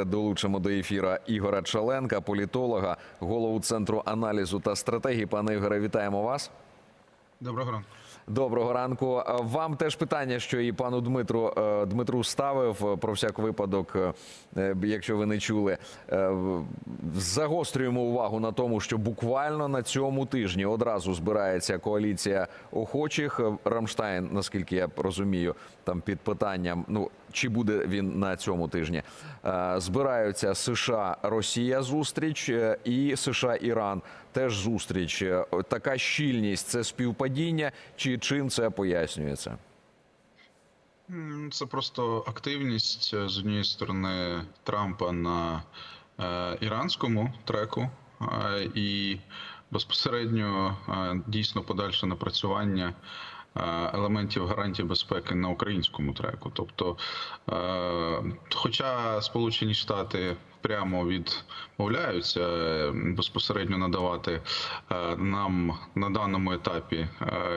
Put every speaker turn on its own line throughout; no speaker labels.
давайте долучимо до ефіра Ігора Чаленка, політолога, голову центру аналізу та стратегії. Пане Ігоре, вітаємо вас.
Доброго ранку.
Доброго ранку. Вам теж питання, що і пану Дмитру е, Дмитру ставив е, про всяк випадок, е, якщо ви не чули. Загострюємо увагу на тому, що буквально на цьому тижні одразу збирається коаліція охочих. Рамштайн, наскільки я розумію, там під питанням. Ну чи буде він на цьому тижні? Е, Збираються США, Росія зустріч е, і США Іран теж зустріч. Е, Така щільність це співпадіння, чи чим це пояснюється?
Це просто активність з однієї сторони Трампа на іранському треку і безпосередньо дійсно подальше напрацювання елементів гарантії безпеки на українському треку. Тобто, е, хоча Сполучені Штати прямо відмовляються е, безпосередньо надавати е, нам на даному етапі е,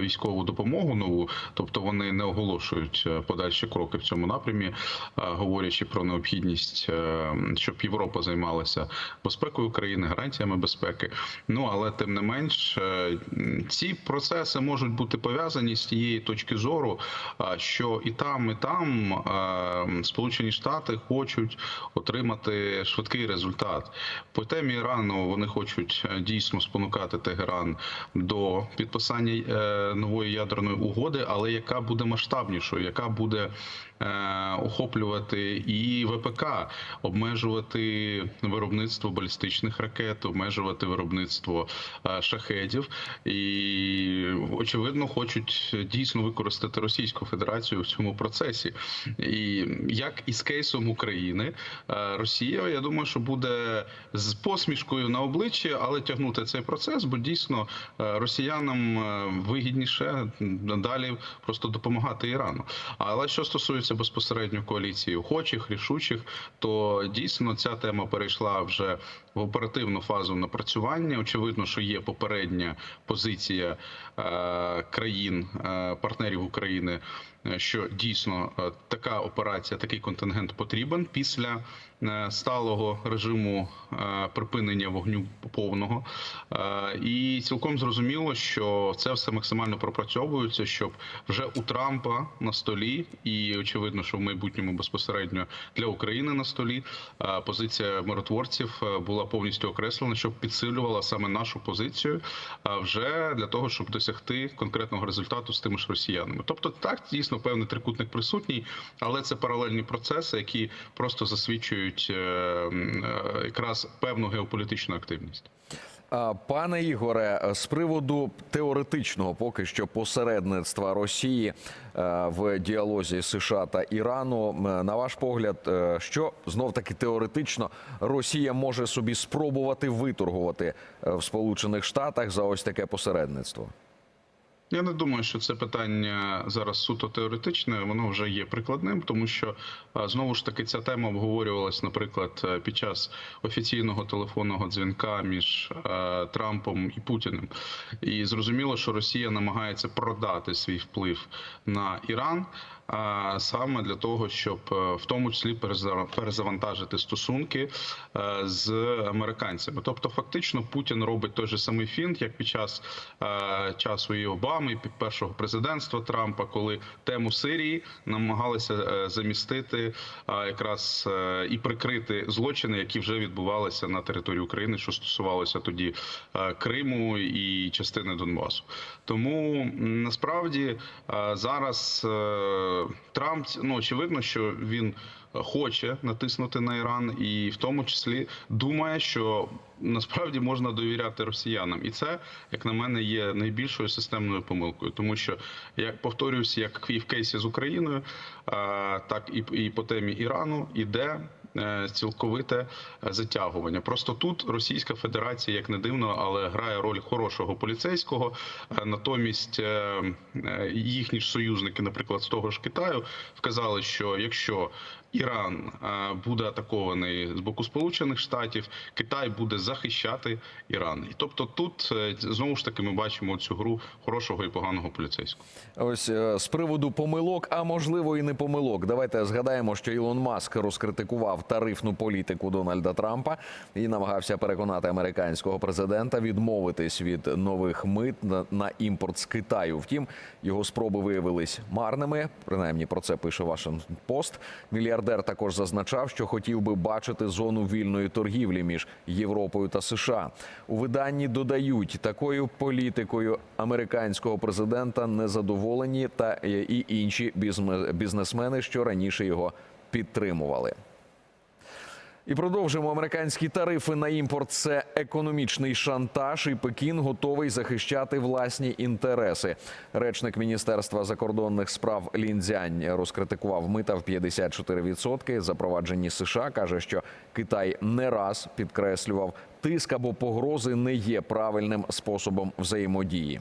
військову допомогу нову, тобто вони не оголошують подальші кроки в цьому напрямі, говорячи про необхідність, щоб Європа займалася безпекою України, гарантіями безпеки. Ну але тим не менш, ці процеси можуть бути пов'язані з тієї точки зору, що і там, і там Сполучені Штати хочуть отримати швидкий результат. По темі Ірану вони хочуть е, дійсно спонукати Тегеран до підписання е, нової ядерної угоди, але яка буде масштабнішою, яка буде охоплювати і ВПК, обмежувати виробництво балістичних ракет, обмежувати виробництво е, шахедів, і очевидно хочуть дійсно використати Російську Федерацію в цьому процесі. І як і з кейсом України, е, Росія, я думаю, що буде з посмішкою на обличчі, але тягнути цей процес, бо дійсно е, росіянам е, вигідніше надалі просто допомагати Ірану. Але що стосується безпосередньо коаліції охочих, рішучих, то дійсно ця тема перейшла вже в оперативну фазу напрацювання. Очевидно, що є попередня позиція е, країн, е, партнерів України, е, що дійсно така операція, такий контингент потрібен після сталого режиму е, припинення вогню повного. Е, І цілком зрозуміло, що це все максимально пропрацьовується, щоб вже у Трампа на столі, і очевидно, що в майбутньому безпосередньо для України на столі е, позиція миротворців е, була повністю окреслена, щоб підсилювала саме нашу позицію е, вже для того, щоб досягти конкретного результату з тими ж росіянами. Тобто, так дійсно певний трикутник присутній, але це паралельні процеси, які просто засвідчують е, е, якраз певну геополітичну активність.
Пане Ігоре, з приводу теоретичного поки що посередництва Росії е, в діалозі США та Ірану, на ваш погляд, що знов таки теоретично Росія може собі спробувати виторгувати в Сполучених Штатах за ось таке посередництво?
Я не думаю, що це питання зараз суто теоретичне, воно вже є прикладним, тому що знову ж таки ця тема обговорювалась, наприклад, е, під час офіційного телефонного дзвінка між е, Трампом і Путіним. І зрозуміло, що Росія намагається продати свій вплив на Іран. Саме для того, щоб е, в тому числі переза- перезавантажити стосунки е, з американцями. Тобто, фактично, Путін робить той же самий фінт, як під час е, часу і Обами, і під першого президентства Трампа, коли тему Сирії намагалися замістити якраз і прикрити злочини, які вже відбувалися на території України, що стосувалося тоді Криму і частини Донбасу. Тому насправді зараз Трамп ну очевидно, що він хоче натиснути на Іран, і в тому числі думає, що насправді можна довіряти росіянам, і це, як на мене, є найбільшою системною помилкою, тому що як повторююся, як і в кейсі з Україною, так і по темі Ірану іде. Е, Цілковите затягування. Просто тут Російська Федерація, як не дивно, але грає роль хорошого поліцейського. Е, Натомість е, е, їхні ж союзники, наприклад, з того ж Китаю, вказали, що якщо Іран е, буде атакований з боку Сполучених Штатів, Китай буде захищати Іран. І тобто, тут е, знову ж таки ми бачимо цю гру хорошого і поганого поліцейського.
Ось е, з приводу помилок, а можливо і не помилок. Давайте згадаємо, що Ілон Маск розкритикував тарифну політику Дональда Трампа і намагався переконати американського президента відмовитись від нових мит на, імпорт з Китаю. Втім, його спроби виявились марними. Принаймні про це пише Вашингтон Пост. Мільярдер також зазначав, що хотів би бачити зону вільної торгівлі між Європою та США. У виданні додають такою політикою американського президента незадоволені та е, і інші бізнесмени, що раніше його підтримували. І продовжимо американські тарифи на імпорт. Це економічний шантаж, і Пекін готовий захищати власні інтереси. Речник міністерства закордонних справ Ліндзянь розкритикував мита в 54%. Запроваджені США каже, що Китай не раз підкреслював, тиск або погрози не є правильним способом взаємодії.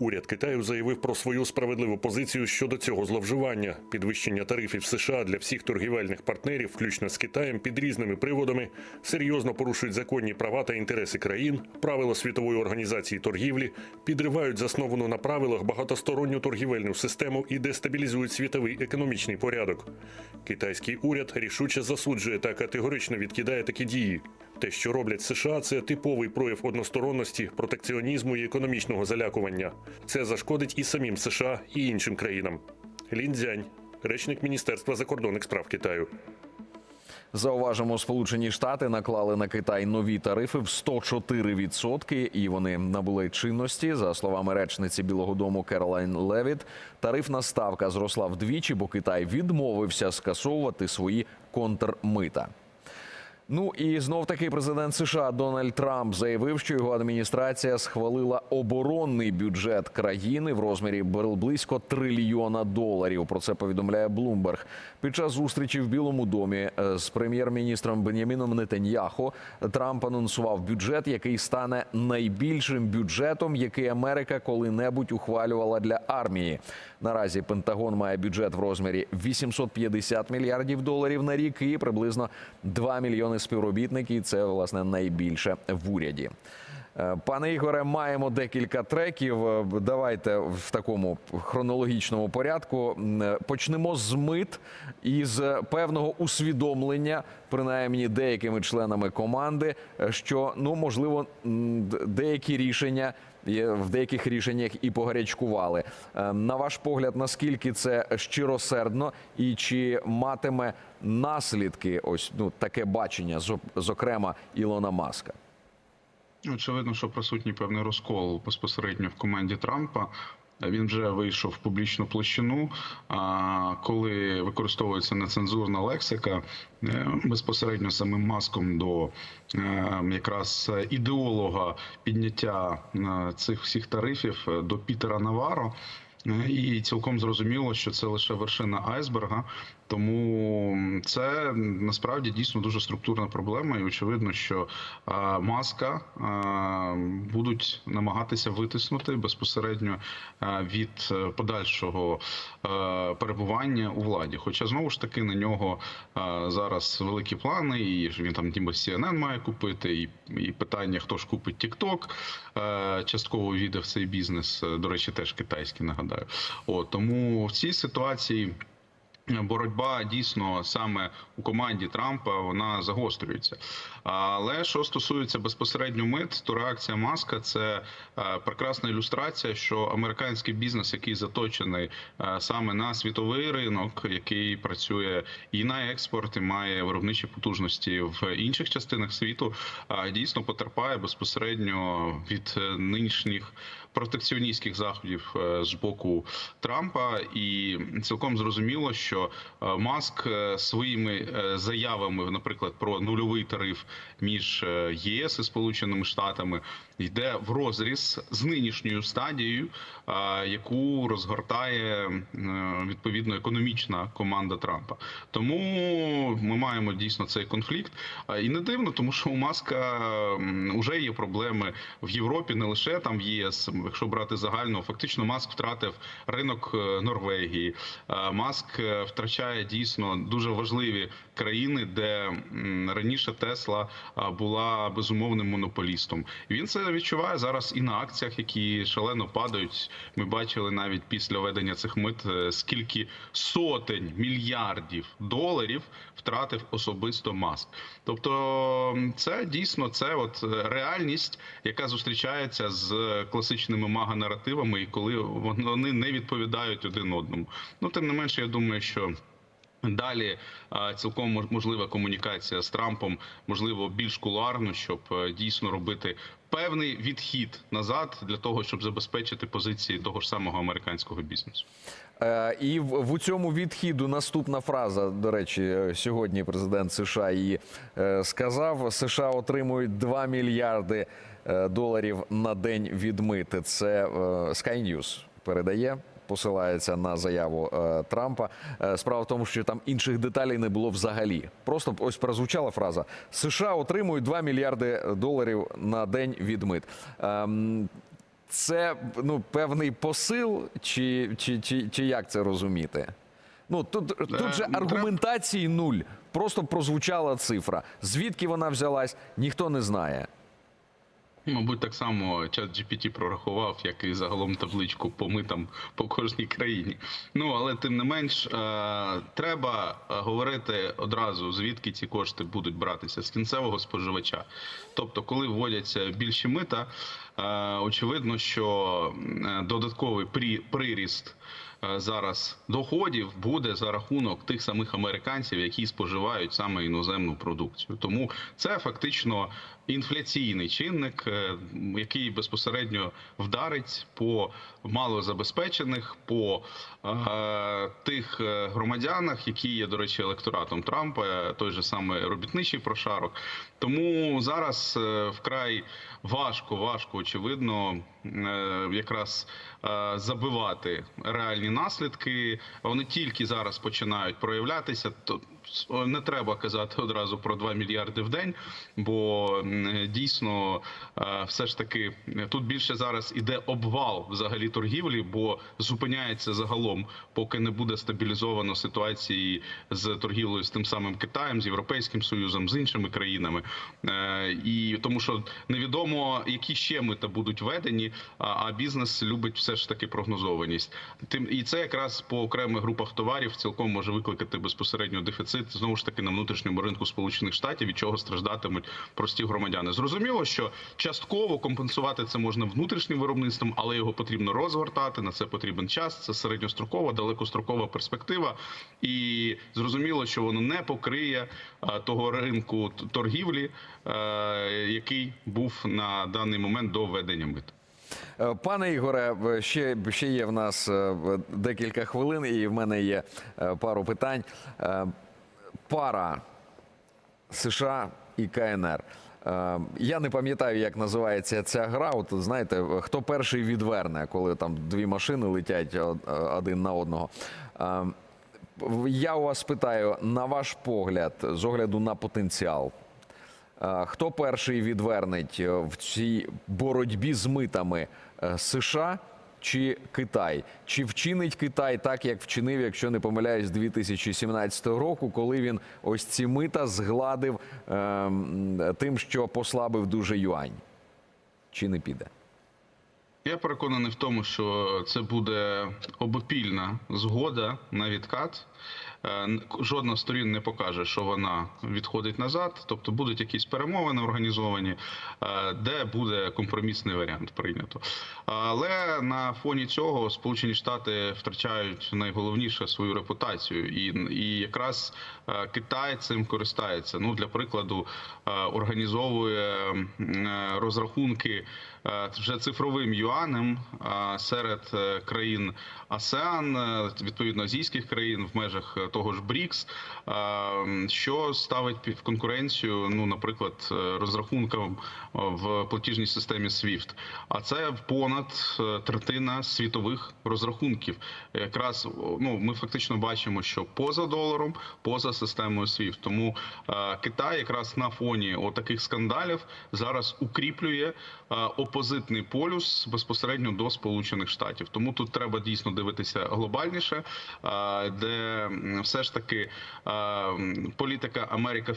Уряд Китаю заявив про свою справедливу позицію щодо цього зловживання. Підвищення тарифів США для всіх торгівельних партнерів, включно з Китаєм, під різними приводами, серйозно порушують законні права та інтереси країн, правила світової організації торгівлі, підривають засновану на правилах багатосторонню торгівельну систему і дестабілізують світовий економічний порядок. Китайський уряд рішуче засуджує та категорично відкидає такі дії. Те, що роблять США, це типовий прояв односторонності, протекціонізму і економічного залякування. Це зашкодить і самим США, і іншим країнам. Ліндзянь, речник Міністерства закордонних справ Китаю.
Зауважимо, Сполучені Штати наклали на Китай нові тарифи в 104%, і вони набули чинності. За словами речниці Білого Дому Керолайн Левіт, тарифна ставка зросла вдвічі, бо Китай відмовився скасовувати свої контрмита. Ну і знов таки президент США Дональд Трамп заявив, що його адміністрація схвалила оборонний бюджет країни в розмірі бл- близько трильйона доларів. Про це повідомляє Bloomberg. Під час зустрічі в Білому домі е, з прем'єр-міністром Беняміном Нетаньяху Трамп анонсував бюджет, який стане найбільшим бюджетом, який Америка коли-небудь ухвалювала для армії. Наразі Пентагон має бюджет в розмірі 850 мільярдів доларів на рік і приблизно 2 мільйони співробітників. Це власне найбільше в уряді. Е, Пане Ігоре, маємо декілька треків. Е, Давайте в такому хронологічному порядку е, почнемо з мит і з певного усвідомлення, принаймні деякими членами команди, що ну можливо деякі рішення. В деяких рішеннях і погарячкували. На ваш погляд, наскільки це щиросердно і чи матиме наслідки ось ну таке бачення, зокрема Ілона Маска?
Очевидно, що присутній певний розкол безпосередньо в команді Трампа. Він вже вийшов в публічну площину. А коли використовується нецензурна лексика, е, безпосередньо самим маском до е, якраз ідеолога підняття е, цих всіх тарифів до Пітера Наваро. І цілком зрозуміло, що це лише вершина айсберга. Тому це насправді дійсно дуже структурна проблема, і очевидно, що маска будуть намагатися витиснути безпосередньо від е, подальшого е, перебування у владі. Хоча знову ж таки на нього зараз великі плани, і він там ніби CNN має купити, і, і питання, хто ж купить TikTok, е, частково війде в цей бізнес. До речі, теж китайський нагадаю. От тому в цій ситуації. Боротьба дійсно саме у команді Трампа вона загострюється. Але що стосується безпосередньо мит, то реакція маска це е, прекрасна ілюстрація, що американський бізнес, який заточений е, саме на світовий ринок, який працює і на експорт, і має виробничі потужності в інших частинах світу, е, дійсно потерпає безпосередньо від нинішніх протекціоністських заходів е, з боку Трампа, і цілком зрозуміло, що е, Маск е, своїми заявами, наприклад, про нульовий тариф між ЄС і Сполученими Штатами, йде в розріз з нинішньою стадією, яку розгортає е, відповідно економічна команда Трампа. Тому ми маємо дійсно цей конфлікт. І не дивно, тому що у Маска вже є проблеми в Європі, не лише там в ЄС. якщо брати загально, фактично Маск втратив ринок е, Норвегії. Маск е, втрачає дійсно дуже важливі країни, де раніше Тесла була безумовним монополістом. Він це відчуває зараз і на акціях, які шалено падають. Ми бачили навіть після введення цих мит, е, скільки сотень мільярдів доларів втратив особисто Маск. Тобто, це дійсно це от е, реальність, яка зустрічається з класичними мага-наративами, і коли вони не відповідають один одному. Ну тим не менше, я думаю, що. Далі цілком можлива комунікація з Трампом, можливо, більш кулуарно, щоб е, дійсно робити певний відхід назад для того, щоб забезпечити позиції того ж самого американського бізнесу.
Е, І в, цьому відхіду наступна фраза. До речі, е, сьогодні президент США її сказав: США отримують 2 мільярди доларів на день від мити. Це Sky News передає. Посилається на заяву е, Трампа. Е, справа в тому, що там інших деталей не було взагалі. Просто ось прозвучала фраза: США отримують 2 мільярди доларів на день від мит. Ем, це ну певний посил, чи, чи, чи, чи як це розуміти? Ну тут, тут же
ну,
аргументації нуль. Просто прозвучала цифра. Звідки вона взялась, ніхто не знає.
Мабуть, так само чат GPT прорахував, як і загалом табличку по митам по кожній країні. Ну але тим не менш, е, треба е, говорити одразу, звідки ці кошти будуть братися з кінцевого споживача. Тобто, коли вводяться більші мита, е, очевидно, що е, додатковий прі- приріст. е, Зараз доходів буде за рахунок тих самих американців, які споживають саме іноземну продукцію. Тому це фактично інфляційний чинник, е, який безпосередньо вдарить по малозабезпечених, по е, тих е, громадянах, які є, до речі, електоратом Трампа, е, той же самий робітничий прошарок. Тому зараз вкрай важко, важко, очевидно, якраз забивати реальні наслідки. Вони тільки зараз починають проявлятися. Не треба казати одразу про 2 мільярди в день, бо дійсно е, все ж таки тут більше зараз іде обвал взагалі торгівлі, бо зупиняється загалом, поки не буде стабілізовано ситуації з торгівлею з тим самим Китаєм, з Європейським Союзом, з іншими країнами. Е, І тому, що невідомо, які ще мита будуть введені, а бізнес любить все ж таки прогнозованість. Тим і це якраз по окремих групах товарів цілком може викликати безпосередньо дефіцит знову ж таки на внутрішньому ринку Сполучених Штатів, від чого страждатимуть прості громадяни. Зрозуміло, що частково компенсувати це можна внутрішнім виробництвом, але його потрібно розгортати. На це потрібен час. Це середньострокова, далекострокова перспектива. І зрозуміло, що воно не покриє того ринку торгівлі, е, який був на даний момент до введення мит.
Е, Пане Ігоре, ще, ще є в нас е, декілька хвилин, і в мене є пару питань. Пара США і КНР. Е, Я не пам'ятаю, як називається ця гра. От знаєте, хто перший відверне, коли там дві машини летять один на одного. Е, Я у вас питаю, на ваш погляд, з огляду на потенціал, Е, Хто перший відвернеть в цій боротьбі з митами е, США чи Китай? Чи вчинить Китай так, як вчинив, якщо не помиляюсь, 2017 року, коли він ось ці мита згладив е, тим, що послабив дуже юань? Чи не піде?
Я переконаний в тому, що це буде обопільна згода на відкат. Е, Жодна з сторін не покаже, що вона відходить назад. Тобто будуть якісь перемовини організовані, е, де буде компромісний варіант прийнято. Але на фоні цього Сполучені Штати втрачають найголовніше свою репутацію, і, і якраз е, Китай цим користається. Ну для прикладу, організовує розрахунки вже цифровим юанем серед країн АСЕАН, відповідно азійських країн в межах того ж БРІКС, е, що ставить в конкуренцію, ну, наприклад, е, розрахункам в платіжній системі SWIFT. А це понад е, третина світових розрахунків. Якраз ну, ми фактично бачимо, що поза доларом, поза системою SWIFT. Тому е, Китай якраз на фоні таких скандалів зараз укріплює е, опозитний полюс безпосередньо до Сполучених Штатів. Тому тут треба дійсно дивитися глобальніше, е, де м, все ж таки е, політика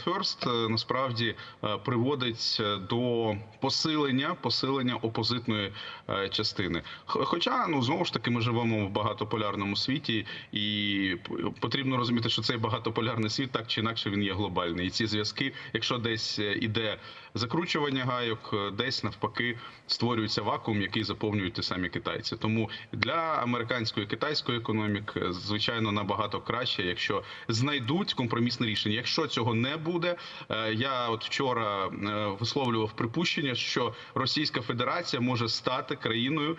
First е, насправді е, приводить е, до посилення посилення опозитної частини. Хоча ну знову ж таки ми живемо в багатополярному світі, і потрібно розуміти, що цей багатополярний світ так чи інакше він є глобальний. І ці зв'язки, якщо десь іде закручування гайок, е, десь навпаки створюється вакуум, який заповнюють ті самі китайці. Тому для американської китайської економік е, звичайно набагато краще, якщо знайдуть компромісне рішення. Якщо цього не буде, е, я от вчора висловлював припущення, що Російська Федерація може стати країною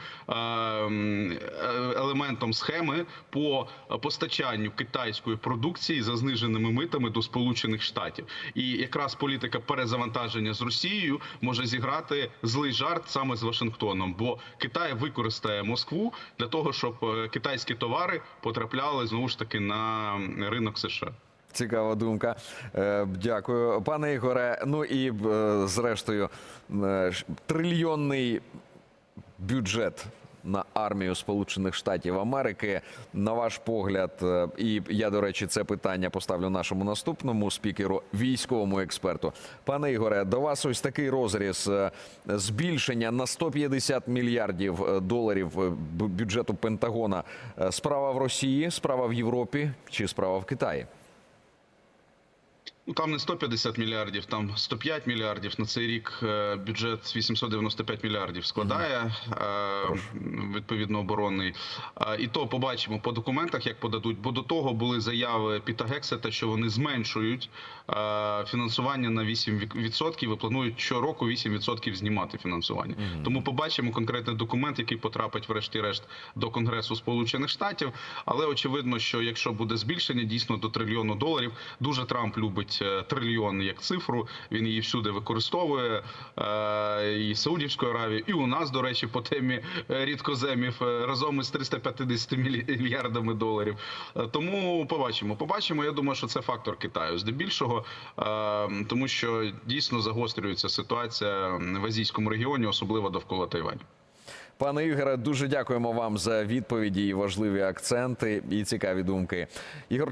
елементом схеми по постачанню китайської продукції за зниженими митами до Сполучених Штатів, і якраз політика перезавантаження з Росією може зіграти злий жарт саме з Вашингтоном, бо Китай використає Москву для того, щоб е, китайські товари потрапляли знову ж таки на ринок США.
Цікава думка. Е, Дякую, пане Ігоре. Ну і е, зрештою, трильйонний бюджет на армію Сполучених Штатів Америки. На ваш погляд, е, і я до речі, це питання поставлю нашому наступному спікеру, військовому експерту. Пане Ігоре, до вас ось такий розріз е, збільшення на 150 мільярдів е, доларів бюджету Пентагона. Справа в Росії, справа в Європі чи справа в Китаї?
Ну там не 150 мільярдів, там 105 мільярдів. На цей рік е, бюджет 895 мільярдів складає е, відповідно оборонний. Е, І то побачимо по документах, як подадуть. Бо до того були заяви Піта Гексета, що вони зменшують фінансування на 8% і планують щороку 8% знімати фінансування. Тому побачимо конкретний документ, який потрапить, врешті-решт, до Конгресу Сполучених Штатів. Але очевидно, що якщо буде збільшення дійсно до трильйону доларів, дуже Трамп любить е, трильйон як цифру. Він її всюди використовує е, і Саудівською Аравією, і у нас, до речі, по темі е, рідкоземів разом із 350 мілі- мільярдами доларів. Тому побачимо. Побачимо. Я думаю, що це фактор Китаю здебільшого, тому що дійсно загострюється ситуація в азійському регіоні, особливо довкола Тайваню.
Пане Ігоре, дуже дякуємо вам за відповіді і важливі акценти і цікаві думки. Ігор